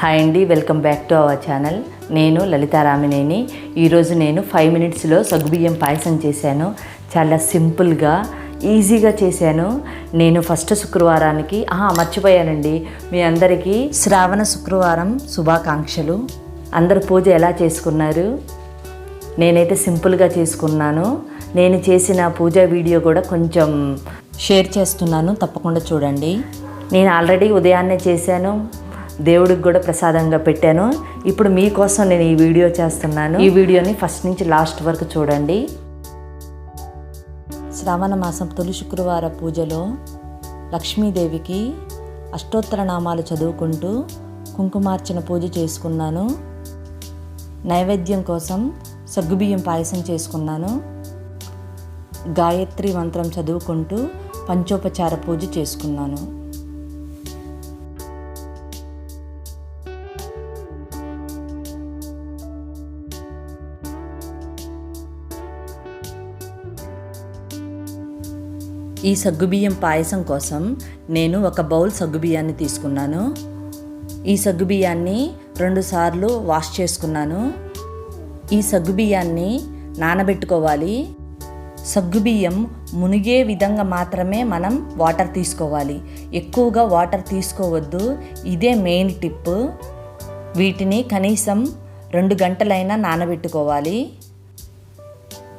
Hi అండి welcome back to our channel నేను లలితారామినేని ఈరోజు నేను ఫైవ్ మినిట్స్లో సగ్గుబియ్యం పాయసం చేశాను. చాలా సింపుల్గా ఈజీగా చేశాను. నేను ఫస్ట్ శుక్రవారానికి ఆహా మర్చిపోయానండి. మీ అందరికీ శ్రావణ శుక్రవారం శుభాకాంక్షలు. అందరు పూజ ఎలా చేసుకున్నారు? నేనైతే సింపుల్గా చేసుకున్నాను. నేను చేసిన పూజ వీడియో కూడా కొంచెం షేర్ చేస్తున్నాను తప్పకుండా చూడండి. నేను ఆల్రెడీ ఉదయాన్నే చేశాను. దేవుడికి కూడా ప్రసాదంగా పెట్టాను. ఇప్పుడు మీకోసం నేను ఈ వీడియో చేస్తున్నాను. ఈ వీడియోని ఫస్ట్ నుంచి లాస్ట్ వరకు చూడండి. శ్రావణ మాసం తొలి శుక్రవార పూజలో లక్ష్మీదేవికి అష్టోత్తర నామాలు చదువుకుంటూ కుంకుమార్చన పూజ చేసుకున్నాను. నైవేద్యం కోసం సగ్గుబియ్యం పాయసం చేసుకున్నాను. గాయత్రి మంత్రం చదువుకుంటూ పంచోపచార పూజ చేసుకున్నాను. ఈ సగ్గుబియ్యం పాయసం కోసం నేను ఒక బౌల్ సగ్గుబియ్యాన్ని తీసుకున్నాను. ఈ సగ్గుబియ్యాన్ని రెండుసార్లు వాష్ చేసుకున్నాను. ఈ సగ్గుబియ్యాన్ని నానబెట్టుకోవాలి. సగ్గుబియ్యం మునిగే విధంగా మాత్రమే మనం వాటర్ తీసుకోవాలి. ఎక్కువగా వాటర్ తీసుకోవద్దు. ఇదే మెయిన్ టిప్. వీటిని కనీసం రెండు గంటలైనా నానబెట్టుకోవాలి.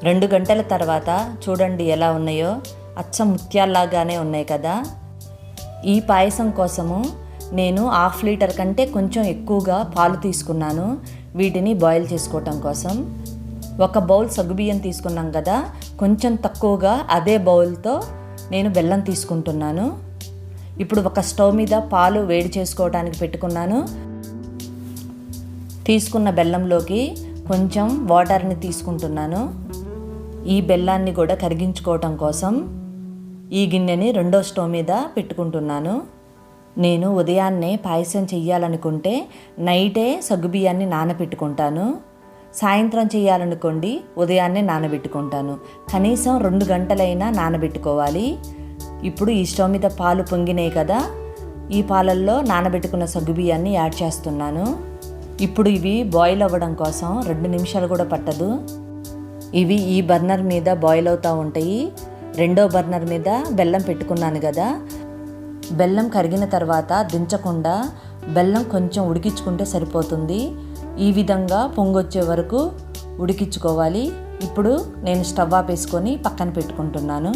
రెండు గంటల తర్వాత చూడండి ఎలా ఉన్నాయో. అచ్చ ముత్యాల్లాగానే ఉన్నాయి కదా. ఈ పాయసం కోసము నేను హాఫ్ లీటర్ కంటే కొంచెం ఎక్కువగా పాలు తీసుకున్నాను. వీటిని బాయిల్ చేసుకోవటం కోసం. ఒక బౌల్ సగ్గుబియ్యం తీసుకున్నాం కదా. కొంచెం తక్కువగా అదే బౌల్తో నేను బెల్లం తీసుకుంటున్నాను. ఇప్పుడు ఒక స్టవ్ మీద పాలు వేడి చేసుకోవడానికి పెట్టుకున్నాను. తీసుకున్న బెల్లంలోకి కొంచెం వాటర్ని తీసుకుంటున్నాను. ఈ బెల్లాన్ని కూడా కరిగించుకోవటం కోసం. ఈ గిన్నెని రెండో స్టవ్ మీద పెట్టుకుంటున్నాను. నేను ఉదయాన్నే పాయసం చెయ్యాలనుకుంటే నైటే సగ్గుబియ్యాన్ని నానబెట్టుకుంటాను. సాయంత్రం చేయాలనుకోండి ఉదయాన్నే నానబెట్టుకుంటాను. కనీసం రెండు గంటలైనా నానబెట్టుకోవాలి. ఇప్పుడు ఈ స్టవ్ మీద పాలు పొంగినాయి కదా ఈ పాలల్లో నానబెట్టుకున్న సగ్గుబియ్యాన్ని యాడ్ చేస్తున్నాను. ఇప్పుడు ఇవి బాయిల్ అవ్వడం కోసం రెండు నిమిషాలు కూడా పట్టదు. ఇవి ఈ బర్నర్ మీద బాయిల్ అవుతూ ఉంటాయి. రెండో బర్నర్ మీద బెల్లం పెట్టుకున్నాను కదా. బెల్లం కరిగిన తర్వాత దించకుండా బెల్లం కొంచెం ఉడికించుకుంటే సరిపోతుంది. ఈ విధంగా పొంగొచ్చే వరకు ఉడికించుకోవాలి. ఇప్పుడు నేను స్టవ్ ఆపేసుకొని పక్కన పెట్టుకుంటున్నాను.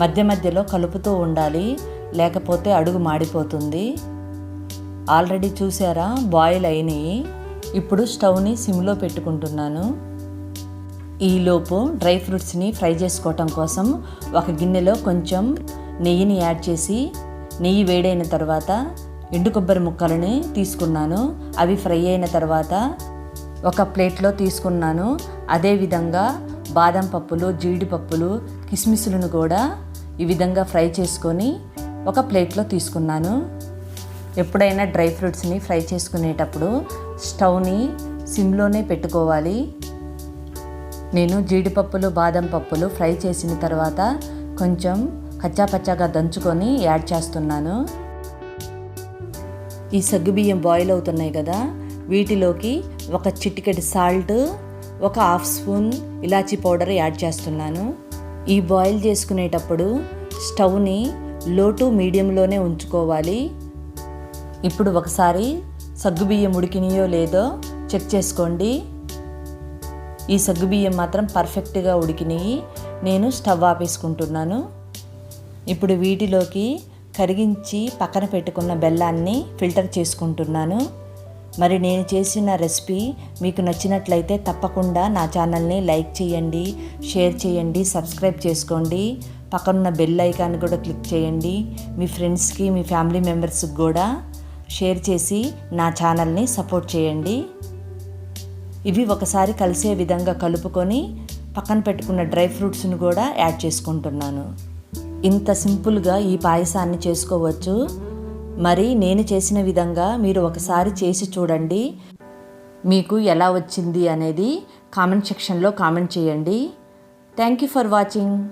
మధ్య మధ్యలో కలుపుతూ ఉండాలి. లేకపోతే అడుగు మాడిపోతుంది. ఆల్రెడీ చూసారా? బాయిల్ అయినాయి. ఇప్పుడు స్టవ్ని సిమ్లో పెట్టుకుంటున్నాను. ఈలోపు డ్రై ఫ్రూట్స్ని ఫ్రై చేసుకోవటం కోసం ఒక గిన్నెలో కొంచెం నెయ్యిని యాడ్ చేసి నెయ్యి వేడైన తర్వాత ఎండు కొబ్బరి ముక్కలని తీసుకున్నాను. అవి ఫ్రై అయిన తర్వాత ఒక ప్లేట్లో తీసుకున్నాను. అదేవిధంగా బాదం పప్పులు జీడిపప్పులు కిస్మిస్లను కూడా ఈ విధంగా ఫ్రై చేసుకొని ఒక ప్లేట్లో తీసుకున్నాను. ఎప్పుడైనా డ్రై ఫ్రూట్స్ని ఫ్రై చేసుకునేటప్పుడు స్టవ్ని సిమ్లోనే పెట్టుకోవాలి. నేను జీడిపప్పులు బాదం పప్పులు ఫ్రై చేసిన తర్వాత కొంచెం కచ్చాపచ్చాగా దంచుకొని యాడ్ చేస్తున్నాను. ఈ సగ్గుబియ్యం బాయిల్ అవుతున్నాయి కదా వీటిలోకి ఒక చిటికెడు సాల్ట్ ఒక హాఫ్ స్పూన్ ఇలాచీ పౌడర్ యాడ్ చేస్తున్నాను. ఈ బాయిల్ చేసుకునేటప్పుడు స్టవ్ని లో టు మీడియంలోనే ఉంచుకోవాలి. ఇప్పుడు ఒకసారి సగ్గుబియ్యం ఉడికినాయో లేదో చెక్ చేసుకోండి. ఈ సగ్గుబియ్యం మాత్రం పర్ఫెక్ట్గా ఉడికినాయి. నేను స్టవ్ ఆపేసుకుంటున్నాను. ఇప్పుడు వీటిలోకి కరిగించి పక్కన పెట్టుకున్న బెల్లాన్ని ఫిల్టర్ చేసుకుంటున్నాను. మరి నేను చేసిన రెసిపీ మీకు నచ్చినట్లయితే తప్పకుండా నా ఛానల్ని లైక్ చేయండి షేర్ చేయండి సబ్స్క్రైబ్ చేసుకోండి. పక్కనున్న బెల్ ఐకాన్ కూడా క్లిక్ చేయండి. మీ ఫ్రెండ్స్కి మీ ఫ్యామిలీ మెంబర్స్కి కూడా షేర్ చేసి నా ఛానల్ని సపోర్ట్ చేయండి. ఇవి ఒకసారి కలిసే విధంగా కలుపుకొని పక్కన పెట్టుకున్న డ్రై ఫ్రూట్స్ని కూడా యాడ్ చేసుకుంటున్నాను. ఇంత సింపుల్గా ఈ పాయసాన్ని చేసుకోవచ్చు. మరి నేను చేసిన విధంగా మీరు ఒకసారి చేసి చూడండి. మీకు ఎలా వచ్చింది అనేది కామెంట్ సెక్షన్లో కామెంట్ చేయండి. Thank you for watching.